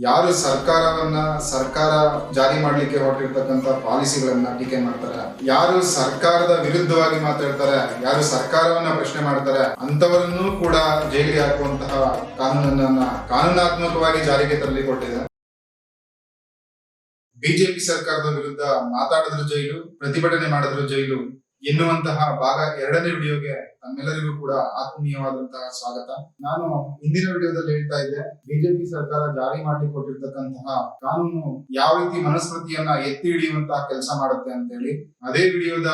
ಯಾರು ಸರ್ಕಾರವನ್ನ ಸರ್ಕಾರ ಜಾರಿ ಮಾಡ್ಲಿಕ್ಕೆ ಹೊರಟಿರ್ತಕ್ಕಂಥ ಪಾಲಿಸಿಗಳನ್ನ ಟೀಕೆ ಮಾಡ್ತಾರೆ? ಯಾರು ಸರ್ಕಾರದ ವಿರುದ್ಧವಾಗಿ ಮಾತಾಡ್ತಾರೆ? ಯಾರು ಸರ್ಕಾರವನ್ನ ಪ್ರಶ್ನೆ ಮಾಡ್ತಾರೆ? ಅಂತವರನ್ನು ಕೂಡ ಜೈಲಿಗೆ ಹಾಕುವಂತಹ ಕಾನೂನನ್ನ ಕಾನೂನಾತ್ಮಕವಾಗಿ ಜಾರಿಗೆ ತರಲಿ ಕೊಟ್ಟಿದೆ. ಬಿಜೆಪಿ ಸರ್ಕಾರದ ವಿರುದ್ಧ ಮಾತಾಡಿದ್ರು ಜೈಲು, ಪ್ರತಿಭಟನೆ ಮಾಡಿದ್ರು ಜೈಲು ಎನ್ನುವಂತಹ ಭಾಗ ಎರಡನೇ ವಿಡಿಯೋಗೆ ತಮ್ಮೆಲ್ಲರಿಗೂ ಕೂಡ ಆತ್ಮೀಯವಾದಂತಹ ಸ್ವಾಗತ. ನಾನು ಹಿಂದಿನ ವಿಡಿಯೋದಲ್ಲಿ ಹೇಳ್ತಾ ಇದ್ದೆ, ಬಿಜೆಪಿ ಸರ್ಕಾರ ಜಾರಿ ಮಾಡಿ ಕೊಟ್ಟಿರ್ತಕ್ಕಂತಹ ಕಾನೂನು ಯಾವ ರೀತಿ ಮನುಸ್ಮೃತಿಯನ್ನ ಎತ್ತಿ ಹಿಡಿಯುವಂತಹ ಕೆಲಸ ಮಾಡುತ್ತೆ ಅಂತ ಹೇಳಿ ಅದೇ ವಿಡಿಯೋದ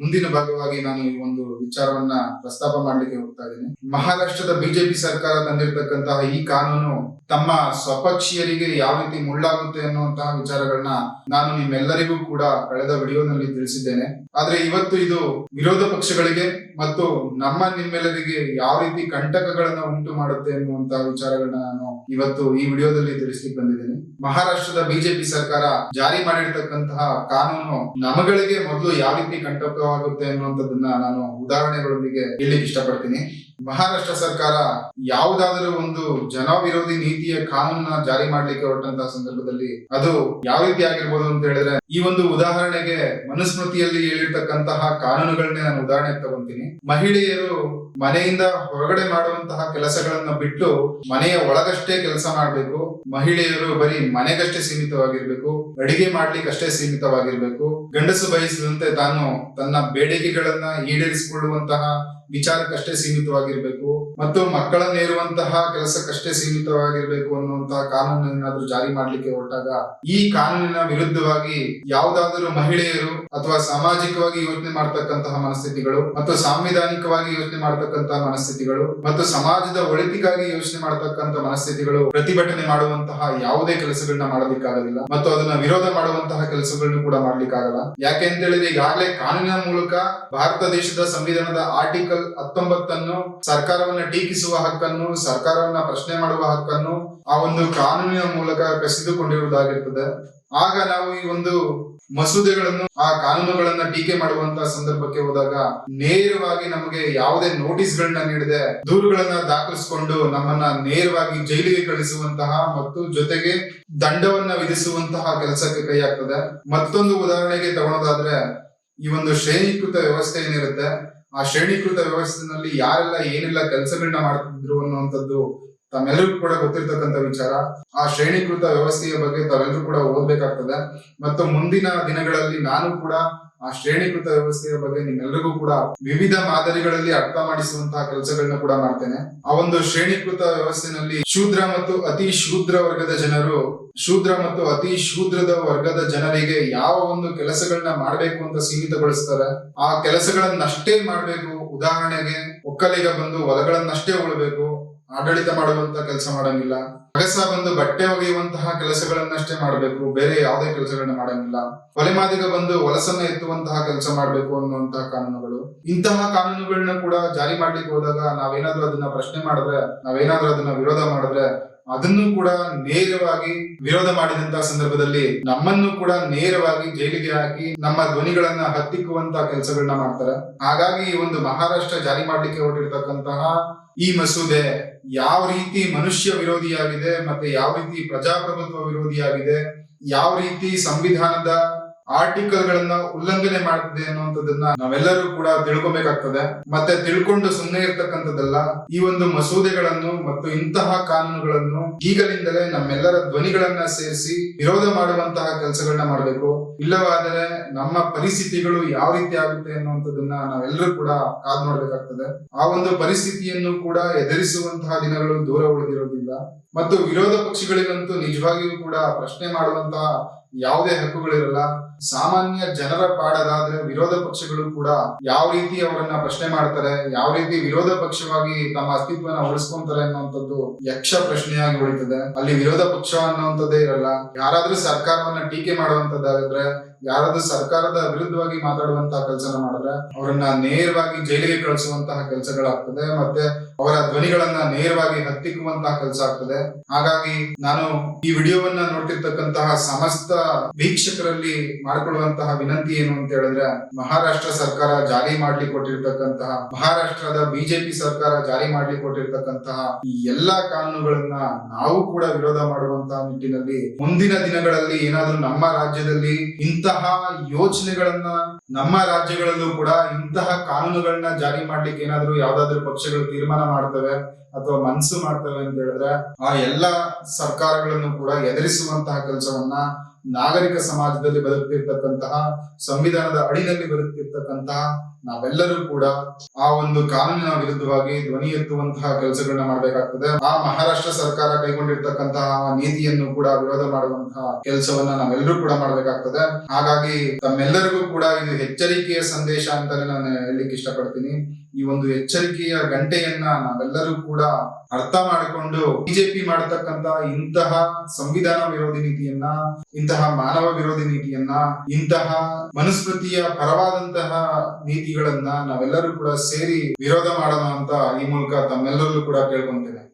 ಮುಂದಿನ ಭಾಗವಾಗಿ ನಾನು ಈ ಒಂದು ವಿಚಾರವನ್ನ ಪ್ರಸ್ತಾಪ ಮಾಡ್ಲಿಕ್ಕೆ ಹೋಗ್ತಾ ಇದ್ದೇನೆ. ಮಹಾರಾಷ್ಟ್ರದ ಬಿಜೆಪಿ ಸರ್ಕಾರ ತಂದಿರತಕ್ಕಂತಹ ಈ ಕಾನೂನು ತಮ್ಮ ಸ್ವಪಕ್ಷೀಯರಿಗೆ ಯಾವ ರೀತಿ ಮುಳ್ಳಾಗುತ್ತೆ ಅನ್ನುವಂತಹ ವಿಚಾರಗಳನ್ನ ನಾನು ನಿಮ್ಮೆಲ್ಲರಿಗೂ ಕೂಡ ಕಳೆದ ವಿಡಿಯೋನಲ್ಲಿ ತಿಳಿಸಿದ್ದೇನೆ. ಆದ್ರೆ ಇವತ್ತು ಇದು ವಿರೋಧ ಪಕ್ಷಗಳಿಗೆ ಮತ್ತು ನಮ್ಮ ನಿಮ್ಮೆಲ್ಲರಿಗೆ ಯಾವ ರೀತಿ ಕಂಟಕಗಳನ್ನ ಉಂಟು ಮಾಡುತ್ತೆ ಅನ್ನುವಂತಹ ವಿಚಾರಗಳನ್ನ ನಾನು ಇವತ್ತು ಈ ವಿಡಿಯೋದಲ್ಲಿ ತಿಳಿಸಿ ಬಂದಿದ್ದೇನೆ. ಮಹಾರಾಷ್ಟ್ರದ ಬಿಜೆಪಿ ಸರ್ಕಾರ ಜಾರಿ ಮಾಡಿರ್ತಕ್ಕಂತಹ ಕಾನೂನು ನಮಗಳಿಗೆ ಮೊದಲು ಯಾವ ರೀತಿ ಕಂಟಕವಾಗುತ್ತೆ ಅನ್ನುವಂಥದ್ದನ್ನ ನಾನು ಉದಾಹರಣೆಗಳೊಂದಿಗೆ ಹೇಳಲಿಕ್ಕೆ ಇಷ್ಟಪಡ್ತೀನಿ. ಮಹಾರಾಷ್ಟ್ರ ಸರ್ಕಾರ ಯಾವುದಾದರೂ ಒಂದು ಜನ ವಿರೋಧಿ ನೀತಿಯ ಕಾನೂನ ಜಾರಿ ಮಾಡ್ಲಿಕ್ಕೆ ಹೊರಟಂತಹ ಸಂದರ್ಭದಲ್ಲಿ ಅದು ಯಾವ ರೀತಿ ಆಗಿರ್ಬೋದು ಅಂತ ಹೇಳಿದ್ರೆ, ಈ ಒಂದು ಉದಾಹರಣೆಗೆ ಮನುಸ್ಮೃತಿಯಲ್ಲಿ ಹೇಳಿರ್ತಕ್ಕಂತಹ ಕಾನೂನುಗಳನ್ನೇ ನಾನು ಉದಾಹರಣೆ ತಗೊಂತೀನಿ. ಮಹಿಳೆಯರು ಮನೆಯಿಂದ ಹೊರಗಡೆ ಮಾಡುವಂತಹ ಕೆಲಸಗಳನ್ನ ಬಿಟ್ಟು ಮನೆಯ ಒಳಗಷ್ಟೇ ಕೆಲಸ ಮಾಡಬೇಕು. ಮಹಿಳೆಯರು ಬರೀ ಮನೆಗಷ್ಟೇ ಸೀಮಿತವಾಗಿರ್ಬೇಕು. ಅಡಿಗೆ ಮಾಡ್ಲಿಕ್ಕೆ ಅಷ್ಟೇ ಸೀಮಿತವಾಗಿರ್ಬೇಕು. ಗಂಡಸು ಬಯಸಿದಂತೆ ತಾನು ತನ್ನ ಬೇಡಿಕೆಗಳನ್ನ ಈಡೇರಿಸಿಕೊಳ್ಳುವಂತಹ ವಿಚಾರಕ್ಕಷ್ಟೇ ಸೀಮಿತವಾಗಿರ್ಬೇಕು ಮತ್ತು ಮಕ್ಕಳನ್ನೇರುವಂತಹ ಕೆಲಸಕ್ಕಷ್ಟೇ ಸೀಮಿತವಾಗಿರ್ಬೇಕು ಅನ್ನುವಂತಹ ಕಾನೂನು ಜಾರಿ ಮಾಡ್ಲಿಕ್ಕೆ ಹೊರಟಾಗ ಈ ಕಾನೂನಿನ ವಿರುದ್ಧವಾಗಿ ಯಾವುದಾದರೂ ಮಹಿಳೆಯರು ಅಥವಾ ಸಾಮಾಜಿಕವಾಗಿ ಯೋಚನೆ ಮಾಡ್ತಕ್ಕಂತಹ ಮನಸ್ಥಿತಿಗಳು ಮತ್ತು ಸಾಂವಿಧಾನಿಕವಾಗಿ ಯೋಚನೆ ಮಾಡ್ತಕ್ಕಂತಹ ಮನಸ್ಥಿತಿಗಳು ಮತ್ತು ಸಮಾಜದ ಒಳಿತಿಗಾಗಿ ಯೋಚನೆ ಮಾಡತಕ್ಕಂತ ಮನಸ್ಥಿತಿಗಳು ಪ್ರತಿಭಟನೆ ಮಾಡುವಂತಹ ಯಾವುದೇ ಕೆಲಸಗಳನ್ನ ಮಾಡೋದಿಕ್ಕಾಗೋದಿಲ್ಲ ಮತ್ತು ಅದನ್ನ ವಿರೋಧ ಮಾಡುವಂತಹ ಕೆಲಸಗಳನ್ನು ಕೂಡ ಮಾಡ್ಲಿಕ್ಕಾಗಲ್ಲ. ಯಾಕೆ ಅಂತ ಹೇಳಿದ್ರೆ ಈಗಾಗಲೇ ಕಾನೂನಿನ ಮೂಲಕ ಭಾರತ ದೇಶದ ಸಂವಿಧಾನದ ಆರ್ಟಿಕಲ್ ಹತ್ತೊಂಬತ್ತನ್ನು ಸರ್ಕಾರವನ್ನ ಟೀಕಿಸುವ ಹಕ್ಕನ್ನು, ಸರ್ಕಾರವನ್ನ ಪ್ರಶ್ನೆ ಮಾಡುವ ಹಕ್ಕನ್ನು ಆ ಒಂದು ಕಾನೂನಿನ ಮೂಲಕ ಕಸಿದುಕೊಂಡಿರುವುದಾಗಿರ್ತದೆ ಆಗ ನಾವು ಈ ಒಂದು ಮಸೂದೆಗಳನ್ನು, ಆ ಕಾನೂನುಗಳನ್ನ ಟೀಕೆ ಮಾಡುವಂತಹ ಸಂದರ್ಭಕ್ಕೆ ಹೋದಾಗ ನೇರವಾಗಿ ನಮಗೆ ಯಾವುದೇ ನೋಟಿಸ್ ಗಳನ್ನ ನೀಡದೆ ದೂರುಗಳನ್ನ ದಾಖಲಿಸಿಕೊಂಡು ನಮ್ಮನ್ನ ನೇರವಾಗಿ ಜೈಲಿಗೆ ಕಳಿಸುವಂತಹ ಮತ್ತು ಜೊತೆಗೆ ದಂಡವನ್ನ ವಿಧಿಸುವಂತಹ ಕೆಲಸಕ್ಕೆ ಕೈ ಹಾಕ್ತದೆ. ಮತ್ತೊಂದು ಉದಾಹರಣೆಗೆ ತಗೊಳೋದಾದ್ರೆ, ಈ ಒಂದು ಶ್ರೇಣೀಕೃತ ವ್ಯವಸ್ಥೆ ಏನಿರುತ್ತೆ ಆ ಶ್ರೇಣೀಕೃತ ವ್ಯವಸ್ಥೆನಲ್ಲಿ ಯಾರೆಲ್ಲ ಏನೆಲ್ಲ ಕೆಲಸಗಳನ್ನ ಮಾಡ್ತಿದ್ರು ಅನ್ನುವಂಥದ್ದು ತಮ್ಮೆಲ್ಲರಿಗೂ ಕೂಡ ಗೊತ್ತಿರ್ತಕ್ಕಂಥ ವಿಚಾರ. ಆ ಶ್ರೇಣೀಕೃತ ವ್ಯವಸ್ಥೆಯ ಬಗ್ಗೆ ತಾವೆಲ್ಲರೂ ಕೂಡ ಓದ್ಬೇಕಾಗ್ತದೆ. ಮತ್ತು ಮುಂದಿನ ದಿನಗಳಲ್ಲಿ ನಾನು ಕೂಡ ಆ ಶ್ರೇಣೀಕೃತ ವ್ಯವಸ್ಥೆಯ ಬಗ್ಗೆ ನಿಮ್ಮೆಲ್ಲರಿಗೂ ಕೂಡ ವಿವಿಧ ಮಾದರಿಗಳಲ್ಲಿ ಅರ್ಥ ಮಾಡಿಸುವಂತಹ ಕೆಲಸಗಳನ್ನ ಕೂಡ ಮಾಡ್ತೇನೆ. ಆ ಒಂದು ಶ್ರೇಣೀಕೃತ ವ್ಯವಸ್ಥೆನಲ್ಲಿ ಶೂದ್ರ ಮತ್ತು ಅತಿ ಶೂದ್ರ ವರ್ಗದ ಜನರು, ಶೂದ್ರ ಮತ್ತು ಅತಿ ಶೂದ್ರದ ವರ್ಗದ ಜನರಿಗೆ ಯಾವ ಒಂದು ಕೆಲಸಗಳನ್ನ ಮಾಡಬೇಕು ಅಂತ ಸೀಮಿತಗೊಳಿಸ್ತಾರೆ. ಆ ಕೆಲಸಗಳನ್ನಷ್ಟೇ ಮಾಡಬೇಕು. ಉದಾಹರಣೆಗೆ, ಒಕ್ಕಲಿಗ ಬಂದು ಹೊಲಗಳನ್ನಷ್ಟೇ ಉಳಬೇಕು. ಆಡಳಿತ ಮಾಡುವಂತ ಕೆಲಸ ಮಾಡಂಗಿಲ್ಲ. ಅಗಸ ಬಂದು ಬಟ್ಟೆ ಒಗೆಯುವಂತಹ ಕೆಲಸಗಳನ್ನಷ್ಟೇ ಮಾಡಬೇಕು, ಬೇರೆ ಯಾವುದೇ ಕೆಲಸಗಳನ್ನ ಮಾಡಂಗಿಲ್ಲ. ಕೊಲೆಮಾದಿಗ ಬಂದು ಹೊಲಸನ್ನ ಎತ್ತುವಂತಹ ಕೆಲಸ ಮಾಡಬೇಕು ಅನ್ನುವಂತಹ ಕಾನೂನುಗಳು. ಇಂತಹ ಕಾನೂನುಗಳನ್ನ ಕೂಡ ಜಾರಿ ಮಾಡ್ಲಿಕ್ಕೆ ಹೋದಾಗ ನಾವೇನಾದ್ರೂ ಅದನ್ನ ಪ್ರಶ್ನೆ ಮಾಡಿದ್ರೆ, ನಾವೇನಾದ್ರೂ ಅದನ್ನ ವಿರೋಧ ಮಾಡಿದ್ರೆ, ಅದನ್ನು ಕೂಡ ನೇರವಾಗಿ ವಿರೋಧ ಮಾಡಿದಂತಹ ಸಂದರ್ಭದಲ್ಲಿ ನಮ್ಮನ್ನು ಕೂಡ ನೇರವಾಗಿ ಜೈಲಿಗೆ ಹಾಕಿ ನಮ್ಮ ಧ್ವನಿಗಳನ್ನ ಹತ್ತಿಕ್ಕುವಂತಹ ಕೆಲಸಗಳನ್ನ ಮಾಡ್ತಾರೆ. ಹಾಗಾಗಿ ಈ ಒಂದು ಮಹಾರಾಷ್ಟ್ರ ಜಾರಿ ಮಾಡ್ಲಿಕ್ಕೆ ಹೊರಟಿರ್ತಕ್ಕಂತಹ ಈ ಮಸೂದೆ ಯಾವ ರೀತಿ ಮನುಷ್ಯ ವಿರೋಧಿಯಾಗಿದೆ ಮತ್ತೆ ಯಾವ ರೀತಿ ಪ್ರಜಾಪ್ರಭುತ್ವ ವಿರೋಧಿಯಾಗಿದೆ ಯಾವ ರೀತಿ ಸಂವಿಧಾನದ ಆರ್ಟಿಕಲ್ ಗಳನ್ನ ಉಲ್ಲಂಘನೆ ಮಾಡ್ತಿದೆ ಅನ್ನುವಂಥದ್ದನ್ನ ನಾವೆಲ್ಲರೂ ಕೂಡ ತಿಳ್ಕೊಬೇಕಾಗ್ತದೆ. ಮತ್ತೆ ತಿಳ್ಕೊಂಡು ಸುಮ್ಮನೆ ಇರ್ತಕ್ಕಂಥದ್ದಲ್ಲ, ಈ ಒಂದು ಮಸೂದೆಗಳನ್ನು ಮತ್ತು ಇಂತಹ ಕಾನೂನುಗಳನ್ನು ಈಗಲಿಂದಲೇ ನಮ್ಮೆಲ್ಲರ ಧ್ವನಿಗಳನ್ನ ಸೇರಿಸಿ ವಿರೋಧ ಮಾಡುವಂತಹ ಕೆಲಸಗಳನ್ನ ಮಾಡಬೇಕು. ಇಲ್ಲವಾದರೆ ನಮ್ಮ ಪರಿಸ್ಥಿತಿಗಳು ಯಾವ ರೀತಿ ಆಗುತ್ತೆ ಅನ್ನುವಂಥದ್ದನ್ನ ನಾವೆಲ್ಲರೂ ಕೂಡ ಕಾದ್ ನೋಡ್ಬೇಕಾಗ್ತದೆ. ಆ ಒಂದು ಪರಿಸ್ಥಿತಿಯನ್ನು ಕೂಡ ಎದುರಿಸುವಂತಹ ದಿನಗಳು ದೂರ ಉಳಿದಿರೋದಿಲ್ಲ. ಮತ್ತು ವಿರೋಧ ಪಕ್ಷಗಳಿಗಂತೂ ನಿಜವಾಗಿಯೂ ಕೂಡ ಪ್ರಶ್ನೆ ಮಾಡುವಂತಹ ಯಾವುದೇ ಹಕ್ಕುಗಳಿರಲ್ಲ. ಸಾಮಾನ್ಯ ಜನರ ಪಾಡದಾದ್ರೆ ವಿರೋಧ ಪಕ್ಷಗಳು ಕೂಡ ಯಾವ ರೀತಿ ಅವರನ್ನ ಪ್ರಶ್ನೆ ಮಾಡ್ತಾರೆ, ಯಾವ ರೀತಿ ವಿರೋಧ ಪಕ್ಷವಾಗಿ ತಮ್ಮ ಅಸ್ತಿತ್ವನ ಉಳಿಸ್ಕೊಂತಾರೆ ಅನ್ನುವಂಥದ್ದು ಯಕ್ಷ ಪ್ರಶ್ನೆಯಾಗಿ ಉಳಿತದೆ. ಅಲ್ಲಿ ವಿರೋಧ ಪಕ್ಷ ಅನ್ನುವಂಥದ್ದೇ ಇರಲ್ಲ. ಯಾರಾದ್ರೂ ಸರ್ಕಾರವನ್ನ ಟೀಕೆ ಮಾಡುವಂತದ್ದಾದ್ರೆ ಯಾರಾದ್ರೂ ಸರ್ಕಾರದ ವಿರುದ್ಧವಾಗಿ ಮಾತಾಡುವಂತಹ ಕೆಲಸನ ಮಾಡಿದ್ರೆ ಅವರನ್ನ ನೇರವಾಗಿ ಜೈಲಿಗೆ ಕಳಿಸುವಂತಹ ಕೆಲಸಗಳಾಗ್ತದೆ, ಮತ್ತೆ ಅವರ ಧ್ವನಿಗಳನ್ನ ನೇರವಾಗಿ ಹತ್ತಿಕ್ಕುವಂತಹ ಕೆಲಸ ಆಗ್ತದೆ ಹಾಗಾಗಿ ನಾನು ಈ ವಿಡಿಯೋವನ್ನ ನೋಡ್ತಿರ್ತಕ್ಕಂತಹ ಸಮಸ್ತ ವೀಕ್ಷಕರಲ್ಲಿ ಮಾಡಿಕೊಳ್ಳುವಂತಹ ವಿನಂತಿ ಏನು ಅಂತ ಹೇಳಿದ್ರೆ, ಮಹಾರಾಷ್ಟ್ರ ಸರ್ಕಾರ ಜಾರಿ ಮಾಡಲಿ ಕೊಟ್ಟಿರ್ತಕ್ಕಂತಹ, ಮಹಾರಾಷ್ಟ್ರದ ಬಿಜೆಪಿ ಸರ್ಕಾರ ಜಾರಿ ಮಾಡಲಿ ಕೊಟ್ಟಿರ್ತಕ್ಕಂತಹ ಈ ಎಲ್ಲಾ ಕಾನೂನುಗಳನ್ನ ನಾವು ಕೂಡ ವಿರೋಧ ಮಾಡುವಂತಹ ನಿಟ್ಟಿನಲ್ಲಿ ಮುಂದಿನ ದಿನಗಳಲ್ಲಿ ಏನಾದ್ರೂ ನಮ್ಮ ರಾಜ್ಯದಲ್ಲಿ ಇಂತಹ ಯೋಚನೆಗಳನ್ನ ನಮ್ಮ ರಾಜ್ಯಗಳಲ್ಲೂ ಕೂಡ ಇಂತಹ ಕಾನೂನುಗಳನ್ನ ಜಾರಿ ಮಾಡ್ಲಿಕ್ಕೆ ಏನಾದ್ರು ಯಾವ್ದಾದ್ರು ಪಕ್ಷಗಳು ತೀರ್ಮಾನ ಮಾಡ್ತವೆ ಅಥವಾ ಮನಸ್ಸು ಮಾಡ್ತವೆ ಅಂತ ಹೇಳಿದ್ರೆ ಆ ಎಲ್ಲಾ ಸರ್ಕಾರಗಳನ್ನು ಕೂಡ ಎದುರಿಸುವಂತಹ ಕೆಲಸವನ್ನ ನಾಗರಿಕ ಸಮಾಜದಲ್ಲಿ ಬದುಕ್ತಿರ್ತಕ್ಕಂತಹ, ಸಂವಿಧಾನದ ಅಡಿನಲ್ಲಿ ಬದುಕ್ತಿರ್ತಕ್ಕಂತಹ ನಾವೆಲ್ಲರೂ ಕೂಡ ಆ ಒಂದು ಕಾನೂನಿನ ವಿರುದ್ಧವಾಗಿ ಧ್ವನಿ ಎತ್ತುವಂತಹ ಕೆಲಸಗಳನ್ನ ಮಾಡಬೇಕಾಗ್ತದೆ. ಆ ಮಹಾರಾಷ್ಟ್ರ ಸರ್ಕಾರ ಕೈಗೊಂಡಿರ್ತಕ್ಕಂತಹ ನೀತಿಯನ್ನು ಕೂಡ ವಿರೋಧ ಮಾಡುವಂತಹ ಕೆಲಸವನ್ನ ನಾವೆಲ್ಲರೂ ಕೂಡ ಮಾಡಬೇಕಾಗ್ತದೆ. ಹಾಗಾಗಿ ತಮ್ಮೆಲ್ಲರಿಗೂ ಕೂಡ ಇದು ಎಚ್ಚರಿಕೆಯ ಸಂದೇಶ ಅಂತಾನೆ ನಾನು ಹೇಳಲಿಕ್ಕೆ ಇಷ್ಟಪಡ್ತೀನಿ. ಈ ಒಂದು ಎಚ್ಚರಿಕೆಯ ಗಂಟೆಯನ್ನ ನಾವೆಲ್ಲರೂ ಕೂಡ ಅರ್ಥ ಮಾಡಿಕೊಂಡು ಬಿಜೆಪಿ ಮಾಡತಕ್ಕಂತ ಇಂತಹ ಸಂವಿಧಾನ ವಿರೋಧಿ ನೀತಿಯನ್ನ, ಇಂತಹ ಮಾನವ ವಿರೋಧಿ ನೀತಿಯನ್ನ, ಇಂತಹ ಮನುಸ್ಮೃತಿಯ ಪರವಾದಂತಹ ನೀತಿಗಳನ್ನ ನಾವೆಲ್ಲರೂ ಕೂಡ ಸೇರಿ ವಿರೋಧ ಮಾಡೋಣ ಅಂತ ಈ ಮೂಲಕ ತಮ್ಮೆಲ್ಲರಲ್ಲೂ ಕೂಡ ಕೇಳ್ಕೊಂತೇನೆ.